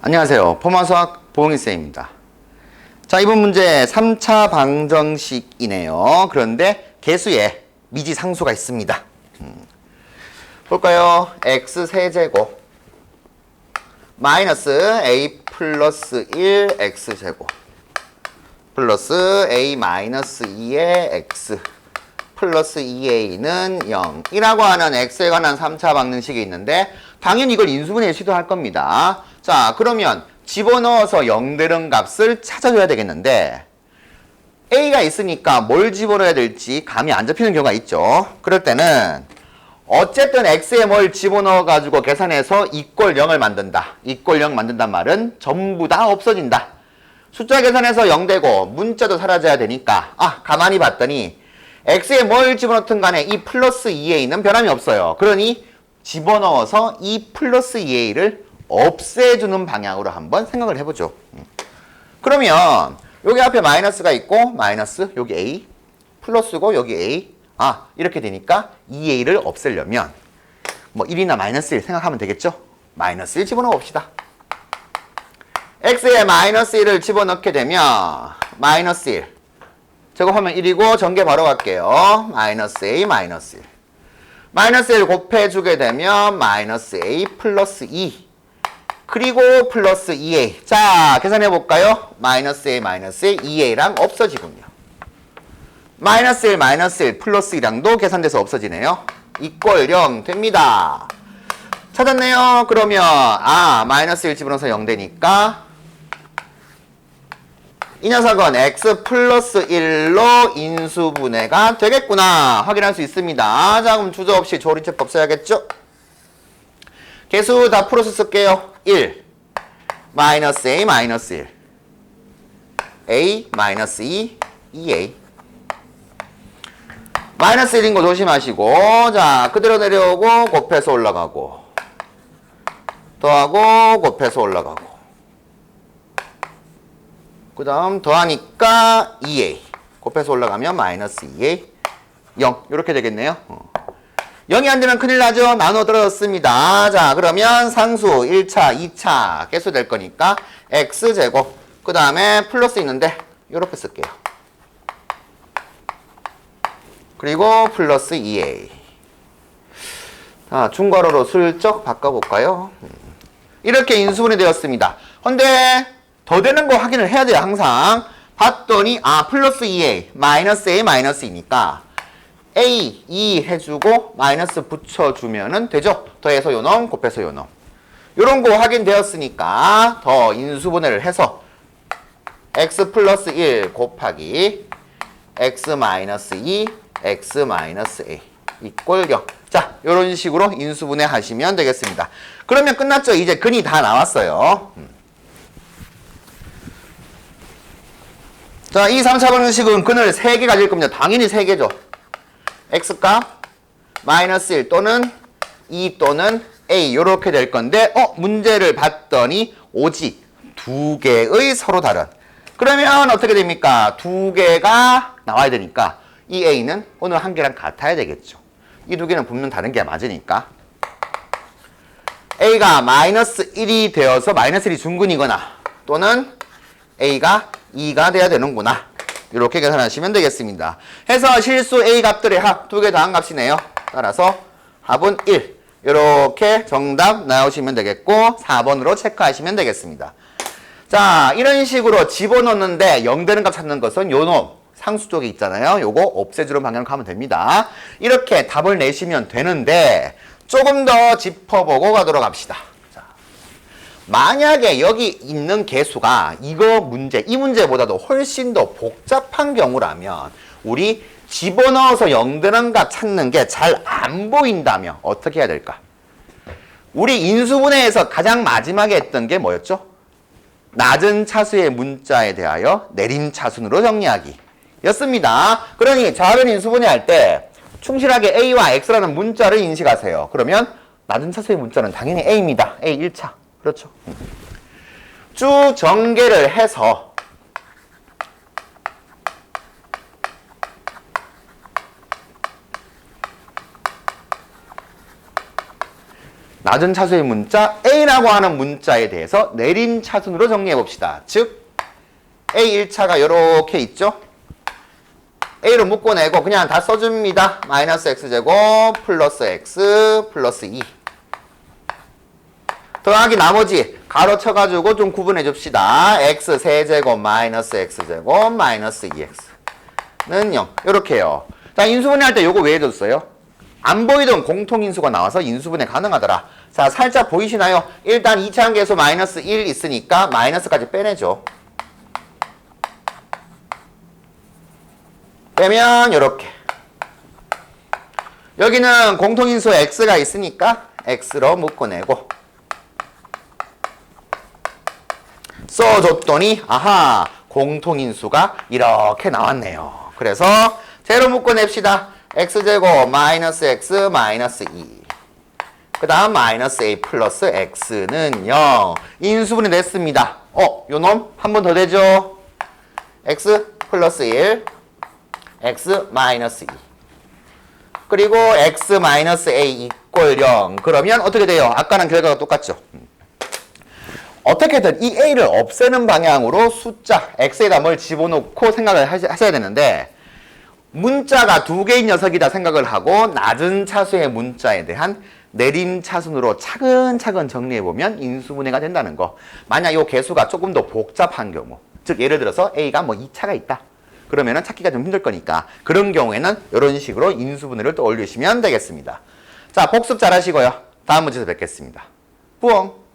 안녕하세요. 포마수학 보응이쌤입니다. 자, 이번 문제 3차 방정식이네요. 그런데 개수에 미지상수가 있습니다. 음. 볼까요? x 세제곱 마이너스 a 플러스 1 x제곱 플러스 a 마이너스 2의 x 플러스 2a는 0이라고 하는 x에 관한 3차 방정식이 있는데 당연히 이걸 인수분해 시도할 겁니다. 자 그러면 집어넣어서 0 되는 값을 찾아줘야 되겠는데 a가 있으니까 뭘 집어넣어야 될지 감이 안 잡히는 경우가 있죠. 그럴 때는 어쨌든 x에 뭘 집어넣어 가지고 계산해서 이꼴 0을 만든다. 이꼴 0 만든단 말은 전부 다 없어진다. 숫자 계산해서 0 되고 문자도 사라져야 되니까 아 가만히 봤더니 x에 뭘 집어넣든 간에 이 플러스 2a는 변함이 없어요. 그러니 집어넣어서 이 플러스 2a를 없애주는 방향으로 한번 생각을 해보죠. 음. 그러면 여기 앞에 마이너스가 있고 마이너스 여기 a 플러스고 여기 a 아 이렇게 되니까 2a를 없애려면 뭐 1이나 마이너스 1 생각하면 되겠죠? 마이너스 1 집어넣어 봅시다. x에 마이너스 1을 집어넣게 되면 마이너스 1 제곱하면 1이고 전개 바로 갈게요. 마이너스 a 마이너스 1 마이너스 1 곱해주게 되면 마이너스 a 플러스 2 그리고 플러스 2a 자 계산해 볼까요? 마이너스 a 마이너스 1 2a랑 없어지군요. 마이너스 1 마이너스 1 플러스 2랑도 계산돼서 없어지네요. 이꼴 0 됩니다. 찾았네요. 그러면 아 마이너스 1 집어넣어서 0 되니까 이 녀석은 x 플러스 1로 인수분해가 되겠구나 확인할 수 있습니다. 자 그럼 주저 없이 조리체법 써야겠죠? 개수 다 풀어서 쓸게요. 1 마이너스 a 마이너스 1 a 마이너스 2 2a 마이너스 1인 거 조심하시고 자 그대로 내려오고 곱해서 올라가고 더하고 곱해서 올라가고 그 다음 더하니까 2a 곱해서 올라가면 마이너스 2a 0 이렇게 되겠네요. 어. 0이 안 되면 큰일 나죠. 나눠 떨어졌습니다. 자 그러면 상수 1차 2차 개수 될 거니까 x제곱 그 다음에 플러스 있는데 이렇게 쓸게요. 그리고 플러스 2a 자 중괄호로 슬쩍 바꿔볼까요? 음. 이렇게 인수분해 되었습니다. 근데 더 되는 거 확인을 해야 돼요 항상 봤더니 아 플러스 2a 마이너스 a 마이너스 이니까 a 2 해주고 마이너스 붙여주면은 되죠 더해서 요놈 곱해서 요놈 요런 거 확인되었으니까 더 인수분해를 해서 x 플러스 1 곱하기 x 마이너스 2 x 마이너스 a 이꼴 0. 자, 이런 식으로 인수분해 하시면 되겠습니다. 그러면 끝났죠? 이제 근이 다 나왔어요. 음. 자, 이 3차 방정식은 근을 3개 가질 겁니다. 당연히 3개죠. x값 마이너스 1 또는 2 또는 a 이렇게 될 건데 어 문제를 봤더니 오직 두 개의 서로 다른 그러면 어떻게 됩니까? 두 개가 나와야 되니까 이 a는 오늘 한 개랑 같아야 되겠죠. 이 두 개는 분명 다른 게 맞으니까 a가 마이너스 1이 되어서 마이너스 1이 중근이거나 또는 a가 2가 돼야 되는구나. 이렇게 계산하시면 되겠습니다. 해서 실수 a 값들의 합 두개 더한 값이네요. 따라서 합은 1. 이렇게 정답 나오시면 되겠고 4번으로 체크하시면 되겠습니다. 자 이런 식으로 집어넣는데 0 되는 값 찾는 것은 요놈 상수 쪽에 있잖아요. 요거 없애주는 방향으로 가면 됩니다. 이렇게 답을 내시면 되는데 조금 더 짚어보고 가도록 합시다. 자, 만약에 여기 있는 개수가 이거 문제, 이 문제보다도 훨씬 더 복잡한 경우라면 우리 집어넣어서 0 되는 값 찾는 게 잘 안 보인다면 어떻게 해야 될까? 우리 인수분해에서 가장 마지막에 했던 게 뭐였죠? 낮은 차수의 문자에 대하여 내림 차순으로 정리하기 였습니다. 그러니 자른 인수분해 할 때 충실하게 A와 X라는 문자를 인식하세요. 그러면 낮은 차수의 문자는 당연히 A입니다. A 1차. 그렇죠. 쭉 전개를 해서 낮은 차수의 문자 A라고 하는 문자에 대해서 내림 차순으로 정리해 봅시다. 즉 A 1차가 이렇게 있죠. A로 묶어내고 그냥 다 써줍니다. 마이너스 X제곱 플러스 X 플러스 2 더하기 나머지 가로 쳐가지고 좀 구분해 줍시다. X 세제곱 마이너스 X제곱 마이너스 2X는 0 이렇게요. 자 인수분해 할 때 요거 왜 해줬어요? 안 보이던 공통인수가 나와서 인수분해 가능하더라. 자 살짝 보이시나요? 일단 2차항 계수 마이너스 1 있으니까 마이너스까지 빼내죠. 빼면 이렇게 여기는 공통인수 x가 있으니까 x로 묶어내고 써줬더니 아하 공통인수가 이렇게 나왔네요. 그래서 제로 묶어냅시다. x제곱 마이너스 x 마이너스 2. 그 다음 마이너스 a 플러스 x는 0. 인수분해 됐습니다. 어, 요놈 한 번 더 되죠? x 플러스 1 x 마이너스 2 그리고 x 마이너스 a 이꼴 0 그러면 어떻게 돼요? 아까랑 결과가 똑같죠? 음. 어떻게든 이 a를 없애는 방향으로 숫자 x에다 뭘 집어넣고 생각을 하셔야 되는데 문자가 두 개인 녀석이다 생각을 하고 낮은 차수의 문자에 대한 내림 차순으로 차근차근 정리해보면 인수분해가 된다는 거. 만약 이 개수가 조금 더 복잡한 경우, 즉 예를 들어서 A가 뭐 2차가 있다. 그러면은 찾기가 좀 힘들 거니까 그런 경우에는 이런 식으로 인수분해를 또 올리시면 되겠습니다. 자, 복습 잘 하시고요. 다음 문제에서 뵙겠습니다. 부엉!